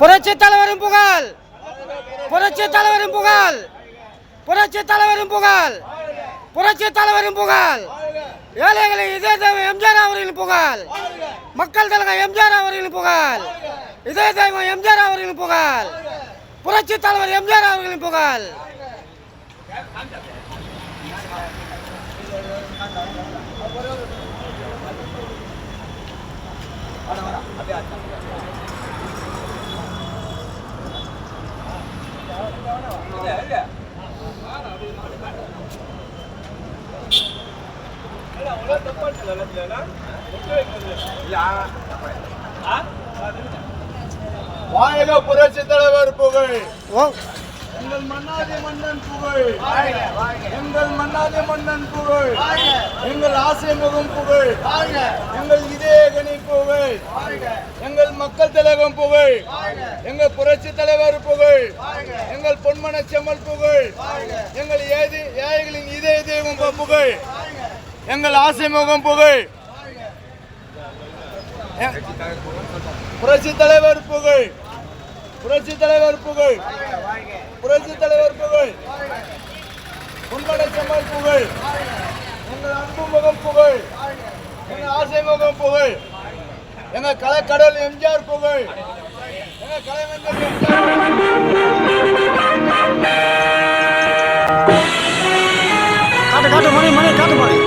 புரட்சி தலைவரும் புகழ். புரட்சி தலைவரும் புகழ். புரட்சி தலைவரும் புகழ். புரட்சி தலைவரும் புகழ். ஏழைகளை இதய தெய்வம் எம்ஜிஆர் அவர்களின் புகழ். மக்கள் தலைவர் எம்ஜிஆர் அவர்களின் புகழ். இதய தெய்வம் எம்ஜிஆர் அவர்களின் புகழ். புரட்சி தலைவர் எம்ஜிஆர் அவர்களின் புகழ். வாழ்க புரட்சி தலைவர் புகழ். எங்கள் மன்னாதி மன்னன் புகழ். எங்கள் மன்னாதி மன்னன் புகழ். எங்கள் ஆசை முகம் புகழ். எங்கள் இதயகனி புகழ். எங்கள் மக்கள் தலைவன் புகழ். எங்கள் புரட்சி தலைவர் புகழ். எங்கள் பொன்மன செம்மல் புகழ். எங்கள் ஏதி ஏழைகளின் இதய தெய்வம் புகழ். எங்கள் ஆசை முகம் புகழ். எ- புரட்சி தலைவர் புகழ். புரட்சி தலைவர் புகழ். புரட்சி தலைவர் புகழ். உண்மனை செம்மல் புகழ். எங்கள் அன்பு முகம் புகழ். எங்கள் ஆசை முகம் புகழ். எங்கள் கலைக்கடல் எம்ஜிஆர் புகழ். எங்கள் கலைவந்தர் எம்ஜிஆர் காட்டு காட்டு மணி மணி காட்டு மணி.